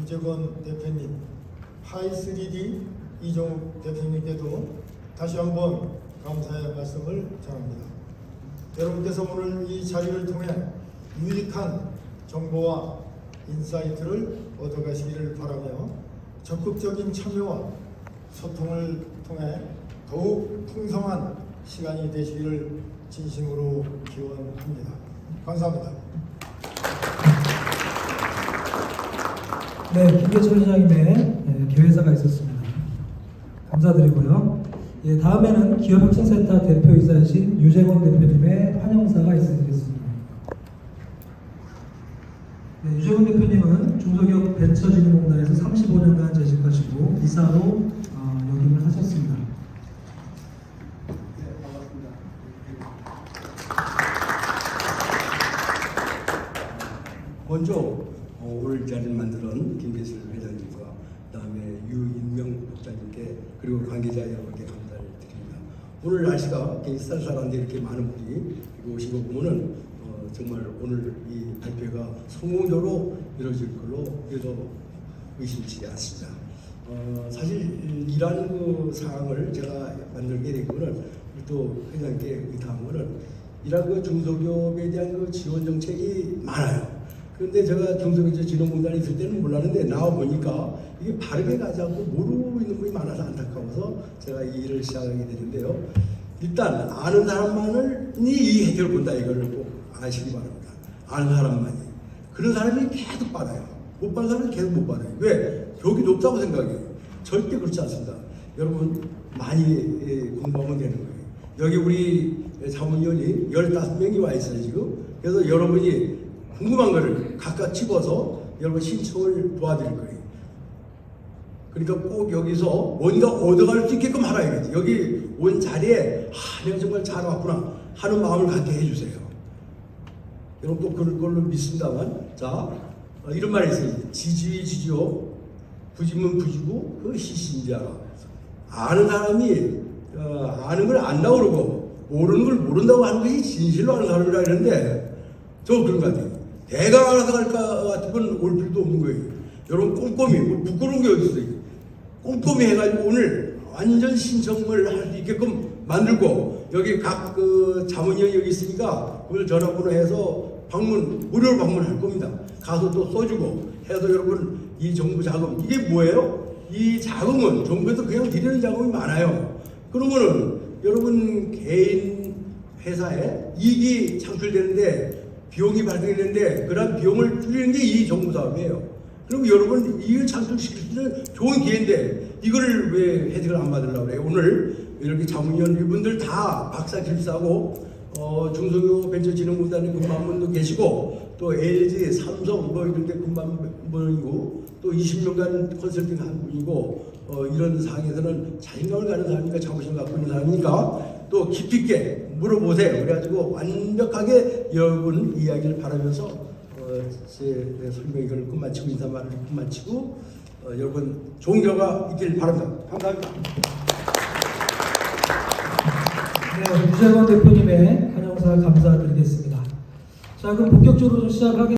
유재건 대표님, 하이3D 이종욱 대표님께도 다시 한번 감사의 말씀을 전합니다. 여러분께서 오늘 이 자리를 통해 유익한 정보와 인사이트를 얻어가시기를 바라며 적극적인 참여와 소통을 통해 더욱 풍성한 시간이 되시기를 진심으로 기원합니다. 감사합니다. 네, 김계철 회장님의 예, 개회사가 있었습니다. 감사드리고요. 예, 다음에는 기업혁신센터 대표이사이신 유재권 대표님의 환영사가 있으시겠습니다. 네, 유재권 대표님은 중소기업 벤처진흥공단에서 35년간 재직하시고 이사로 어, 역임을 하셨습니다. 네, 반갑습니다. 먼저 어, 오늘 자리를 만드는 김계실 회장님과 그다음에 유인명 목사님께 그리고 관계자 여러분께 감사를 드립니다. 오늘 날씨가 굉장히 쌀쌀한데 이렇게 많은 분이 오신 거 보면은 어, 정말 오늘 이 발표가 성공적으로 이루어질 걸로 그래서 의심치 않습니다. 어, 사실 일하는 그 상황을 제가 만들게 된 거는 또 회장님께 의탁한 거는 이런 그 중소기업에 대한 그 지원 정책이 많아요. 그런데 제가 중소기업 진흥공단에 있을 때는 몰랐는데 나와 보니까 이게 바르게 가지 않고 모르고 있는 분이 많아서 안타까워서 제가 이 일을 시작하게 되는데요. 일단 아는 사람만을 이 혜택을 본다 이거를 꼭 아시기 바랍니다. 아는 사람만이. 그런 사람이 계속 받아요. 못 받는 사람은 계속 못 받아요. 왜? 벽이 높다고 생각해요. 절대 그렇지 않습니다. 여러분 많이 예, 공부하면 되는 거예요. 여기 우리 자문위원이 15명이 와 있어요 지금. 그래서 여러분이 궁금한 거를 각각 집어서 여러분 신청을 도와드릴 거예요. 그러니까 꼭 여기서 뭔가 얻어갈 수 있게끔 하라야겠지. 여기 온 자리에 아, 내가 정말 잘 왔구나 하는 마음을 갖게 해주세요. 여러분 또 그럴 걸로 믿습니다만 자 어, 이런 말이 있어요. 지지의 지지요 부지면 부지고 그 시신자라. 아는 사람이 어, 아는 걸 안다고 그러고 모르는 걸 모른다고 하는 것이 진실로 아는 사람이라 그러는데 저 그런 것 같아요. 대강 알아서 갈것 같은 건 올 필요도 없는 거예요. 여러분 꼼꼼히 뭐 부끄러운 게 어디 있어요. 꼼꼼히 해가지고 오늘 완전 신청을 할 수 있게끔 만들고 여기 각 그 자문위원이 여기 있으니까 오늘 전화번호 해서 방문 무료로 방문할 겁니다. 가서 또 써주고 해서 여러분 이 정부 자금 이게 뭐예요? 이 자금은 정부에서 그냥 드리는 자금이 많아요. 그러면은 여러분 개인 회사에 이익이 창출되는데 비용이 발생되는데 그런 비용을 줄이는 게 이 정부 사업이에요. 그럼 여러분 이걸 창출시킬 수 있는 좋은 기회인데 이거를 왜 혜택을 안 받으려고 그래요? 오늘 이렇게 자문위원 이분들 다 박사 길사고 어, 중소기업 벤처진흥공단에 근무한 분도 계시고 또 LG, 삼성 뭐 이런 데 근무한 분이고 또 20년간 컨설팅 한 분이고 어, 이런 상황에서는 자신감을 가는 사람이니까 자부심 갖고 있는 사람이니까 또 깊이 있게 물어보세요. 그래가지고 완벽하게 여러분 이야기를 바라면서 어, 제 설명 이걸 끝마치고 인사말을 끝마치고 어, 여러분 좋은 결과 있길 바랍니다. 감사합니다. 네, 유재권 대표님의 환영사 감사드리겠습니다. 자, 그럼 본격적으로 좀 시작하겠습니다.